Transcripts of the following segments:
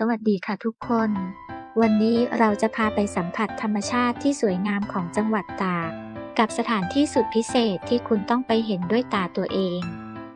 สวัสดีค่ะทุกคน วันนี้เราจะพาไปสัมผัสธรรมชาติที่สวยงามของจังหวัดตาก กับสถานที่สุดพิเศษที่คุณต้องไปเห็นด้วยตาตัวเอง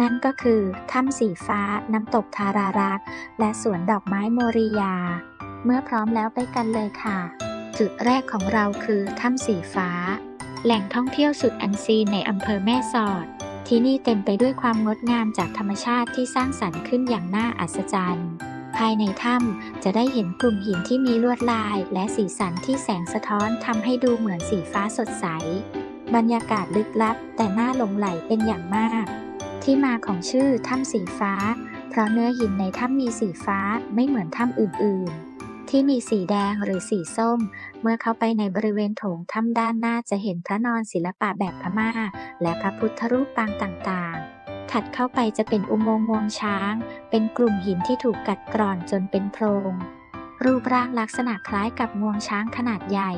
นั่นก็คือถ้ำสีฟ้า น้ำตกทารารัก และสวนดอกไม้โมริยา เมื่อพร้อมแล้วไปกันเลยค่ะ จุดแรกของเราคือถ้ำสีฟ้า แหล่งท่องเที่ยวสุดอันซีในอำเภอแม่สอด ที่นี่เต็มไปด้วยความงดงามจากธรรมชาติที่สร้างสรรค์ขึ้นอย่างน่าอัศจรรย์ ภายในถ้ำจะได้เห็นกลุ่มหินที่มีลวดลายและสีสันที่แสงสะท้อนทำให้ดูเหมือนสีฟ้าสดใส บรรยากาศลึกลับ แต่น่าหลงไหลเป็นอย่างมาก ที่มาของชื่อถ้ำสีฟ้า เพราะเนื้อหินในถ้ำมีสีฟ้าไม่เหมือนถ้ำอื่นๆ ที่มีสีแดงหรือสีส้ม เมื่อเข้าไปในบริเวณโถงถ้ำด้านหน้าจะเห็นพระนอนศิลปะแบบพม่า และพระพุทธรูปปางต่างๆ ถัดเข้าไปจะเป็นอุโมงค์งวงช้าง เป็นกลุ่มหินที่ถูกกัดกร่อนจนเป็นโพรง รูปร่างลักษณะคล้ายกับงวงช้างขนาดใหญ่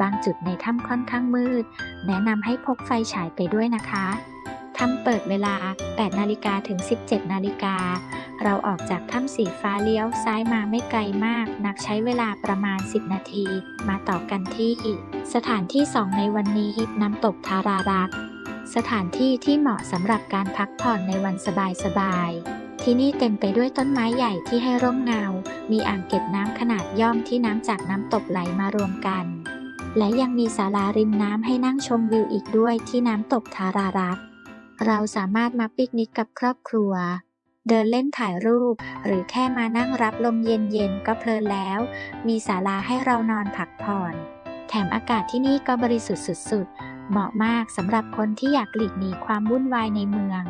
บางจุดในถ้ำค่อนข้างมืด แนะนำให้พกไฟฉายไปด้วยนะคะถ้ำเปิดเวลา 8 นาฬิกาถึง 17 นาฬิกา เราออกจากถ้ำสีฟ้าเลี้ยวซ้ายมาไม่ไกลมาก นักใช้เวลาประมาณ 10 นาที มาต่อกันที่สถานที่ 2 ในวันนี้น้ำตกทารารัก สถานที่ที่เหมาะสำหรับการพักผ่อนในวันสบายๆ ที่นี่เต็มไปด้วยต้นไม้ใหญ่ที่ให้ร่มเงา มีอ่างเก็บน้ำขนาดย่อมที่น้ำจากน้ำตกไหลมารวมกัน และยังมีศาลาริมน้ำให้นั่งชมวิวอีกด้วยที่น้ำตกทารารัก เราสามารถมาปิกนิกกับครอบครัว เดินเล่นถ่ายรูป หรือแค่มานั่งรับลมเย็นๆก็เพลินแล้ว มีศาลาให้เรานอนพักผ่อนแถมอากาศที่นี่ก็บริสุทธิ์สุด เหมาะมากสำหรับคนที่อยากหลีกหนีความวุ่นวายในเมือง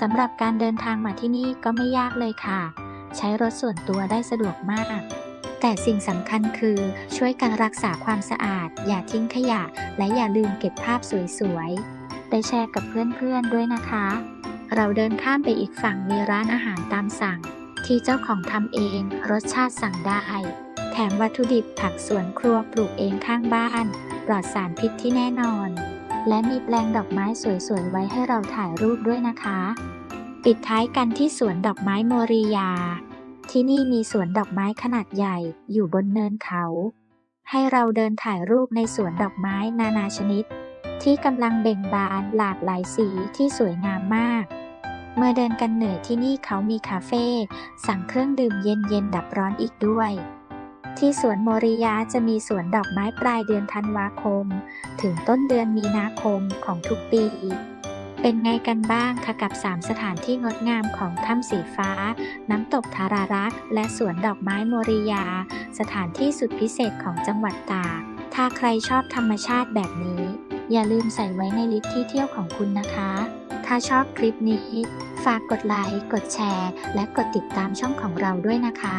สำหรับการเดินทางมาที่นี่ก็ไม่ยากเลยค่ะ ใช้รถส่วนตัวได้สะดวกมาก แต่สิ่งสำคัญคือช่วยกันรักษาความสะอาด อย่าทิ้งขยะ และอย่าลืมเก็บภาพสวยๆได้แชร์กับเพื่อนๆด้วยนะคะ เราเดินข้ามไปอีกฝั่งมีร้านอาหารตามสั่ง ที่เจ้าของทำเองรสชาติสั่งได้แถมวัตถุดิบผักสวนครัวปลูกเองข้างบ้าน ปลอดสารพิษที่แน่นอน และมีแปลงดอกไม้สวยๆ ไว้ให้เราถ่ายรูปด้วยนะคะ ปิดท้ายกันที่สวนดอกไม้โมริยา ที่นี่มีสวนดอกไม้ขนาดใหญ่อยู่บนเนินเขา ให้เราเดินถ่ายรูปในสวนดอกไม้นานาชนิด ที่กำลังเบ่งบานหลากหลายสีที่สวยงามมาก เมื่อเดินกันเหนื่อยที่นี่เขามีคาเฟ่สั่งเครื่องดื่มเย็นๆดับร้อนอีกด้วย ที่สวนโมริยาจะมีสวนดอกไม้ปลายเดือนธันวาคม ถึงต้นเดือนมีนาคมของทุกปี เป็นไงกันบ้างคะกับ 3 สถานที่งดงามของถ้ำสีฟ้า น้ำตกทารารักษ์และสวนดอกไม้โมริยา สถานที่สุดพิเศษของจังหวัดตาก ถ้าใครชอบธรรมชาติแบบนี้ อย่าลืมใส่ไว้ในลิสต์ที่เที่ยวของคุณนะคะ ถ้าชอบคลิปนี้ ฝากกดไลค์ กดแชร์ และกดติดตามช่องของเราด้วยนะคะ